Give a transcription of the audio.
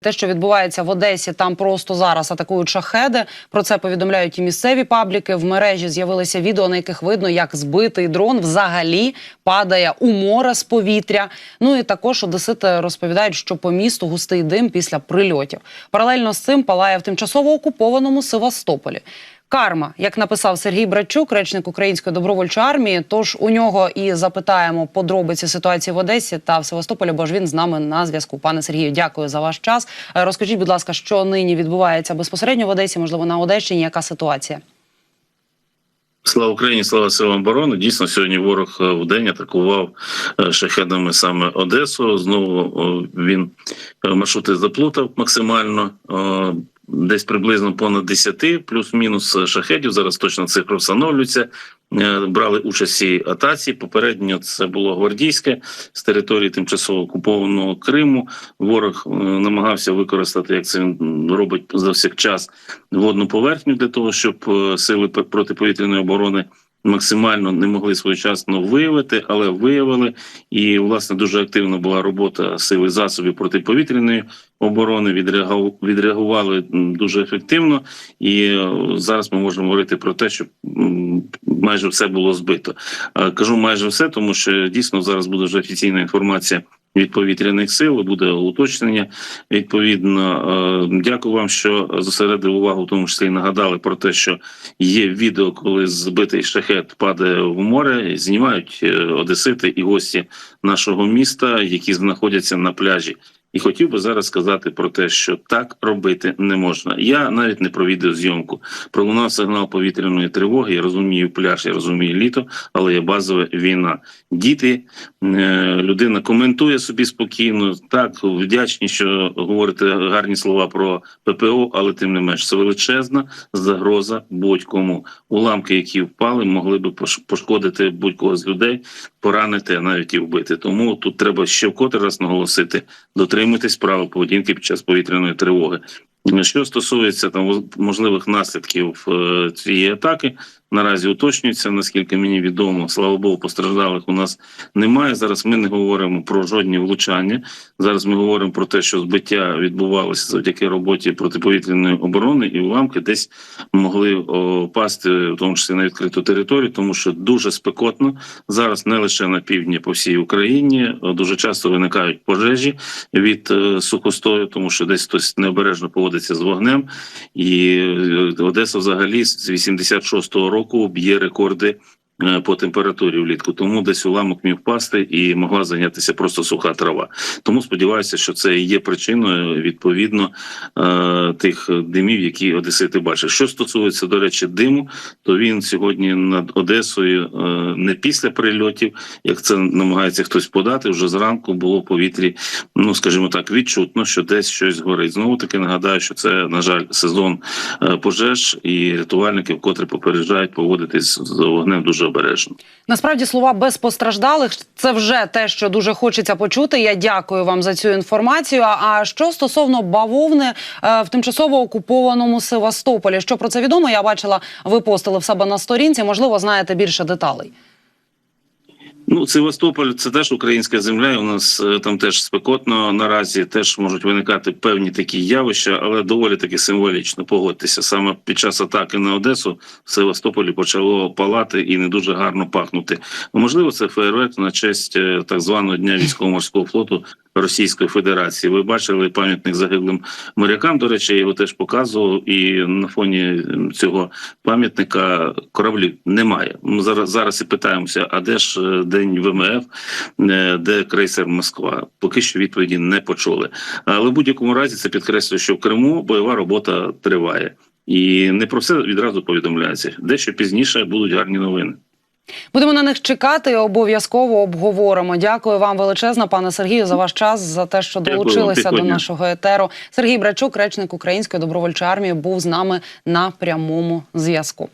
Те, що відбувається в Одесі, там просто зараз атакують шахеди. Про це повідомляють і місцеві пабліки. В мережі з'явилися відео, на яких видно, як збитий дрон взагалі падає у море з повітря. Ну і також одесити розповідають, що по місту густий дим після прильотів. Паралельно з цим палає в тимчасово окупованому Севастополі. Карма, як написав Сергій Братчук, речник Української добровольчої армії. Тож у нього і запитаємо подробиці ситуації в Одесі та в Севастополі, бо ж він з нами на зв'язку. Пане Сергію, дякую за ваш час. Е, Розкажіть, будь ласка, що нині відбувається безпосередньо в Одесі, можливо, на Одещині. Яка ситуація? Слава Україні, слава силам оборони. Дійсно, сьогодні ворог е, в день атакував е, шахедами саме Одесу. Знову він маршрути заплутав максимально. Десь приблизно понад 10, плюс-мінус шахедів. Зараз точно цифра встановлюється. Е, Брали участь в атаці. Попередньо це було гвардійське з території тимчасово окупованого Криму. Ворог е, намагався використати, як це він робить завсякчас, водну поверхню для того, щоб е, сили протиповітряної оборони максимально не могли своєчасно виявити, але виявили. І власне дуже активна була робота сил і засобів протиповітряної оборони. Відреагу- відреагували дуже ефективно. І е, зараз ми можемо говорити про те, що майже все було збито. Е, Кажу майже все, тому що дійсно зараз буде вже офіційна інформація. Від повітряних сил буде уточнення. Відповідно, Е, дякую вам, що зосередили увагу, в тому числі нагадали про те, що є відео, коли збитий шахет падає в море. Знімають е, одесити і гості нашого міста, які знаходяться на пляжі. І хотів би зараз сказати про те, що так робити не можна. Я навіть не про відеозйомку. Пролунав сигнал повітряної тривоги. Я розумію пляж, я розумію літо, але є базова війна. Діти, е, людина коментує собі спокійно. Так вдячні, що говорите гарні слова про ППО, але тим не менш це величезна загроза будь-кому. Уламки, які впали, могли би пош- пошкодити будь-кого з людей, поранити, а навіть і вбити. Тому тут треба ще вкотре раз наголосити: дотримуйтесь правил поведінки під час повітряної тривоги. Що стосується там можливих наслідків е, цієї атаки, наразі уточнюється, наскільки мені відомо. Слава Богу, постраждалих у нас немає. Зараз ми не говоримо про жодні влучання. Зараз ми говоримо про те, що збиття відбувалося завдяки роботі протиповітряної оборони, і уламки десь могли о, пасти, в тому числі на відкриту територію, тому що дуже спекотно зараз не лише на півдні, по всій Україні. Дуже часто виникають пожежі від е, сухостою, тому що десь хтось необережно поводиться з вогнем. І е, Одеса взагалі з 86-го року б'є рекорди. Е, По температурі влітку, тому десь уламок міг впасти і могла зайнятися просто суха трава. Тому сподіваюся, що це і є причиною відповідно е, тих димів, які одесити бачать. Що стосується до речі, диму, то він сьогодні над Одесою е, не після прильотів, як це намагається хтось подати. Вже зранку було в повітрі, ну скажімо так, відчутно, що десь щось горить. Знову таки нагадаю, що це на жаль сезон пожеж, і рятувальники вкотре попереджають поводитись з вогнем дуже обережно. Насправді слова без постраждалих це вже те, що дуже хочеться почути. Я дякую вам за цю інформацію. А що стосовно бавовни е, в тимчасово окупованому Севастополі? Що про це відомо? Я бачила, ви постили в себе на сторінці. Можливо, знаєте більше деталей. Ну, Севастополь це теж українська земля. і У нас е, там теж спекотно наразі теж можуть виникати певні такі явища, але доволі таки символічно. Погодьтеся. Саме під час атаки на Одесу в Севастополі почало палати і не дуже гарно пахнути. Можливо, це фейерверк на честь е, так званого дня військово-морського флоту. Російської Федерації ви бачили пам'ятник загиблим морякам. До речі, я його теж показував, і на фоні цього пам'ятника кораблів немає. Ми зараз зараз і питаємося: а де ж е, день ВМФ, е, де крейсер Москва? Поки що відповіді не почули. Але в будь-якому разі це підкреслює, що в Криму бойова робота триває, і не про все відразу повідомляється. Дещо пізніше будуть гарні новини. Будемо на них чекати. і Обов'язково обговоримо. Дякую вам величезно, пане Сергію, за ваш час, за те, що Дякую долучилися до нашого етеру. Сергій Брачук, речник Української добровольчої армії, був з нами на прямому зв'язку.